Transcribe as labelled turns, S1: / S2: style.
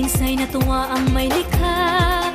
S1: Minsay natuwa ang may likha.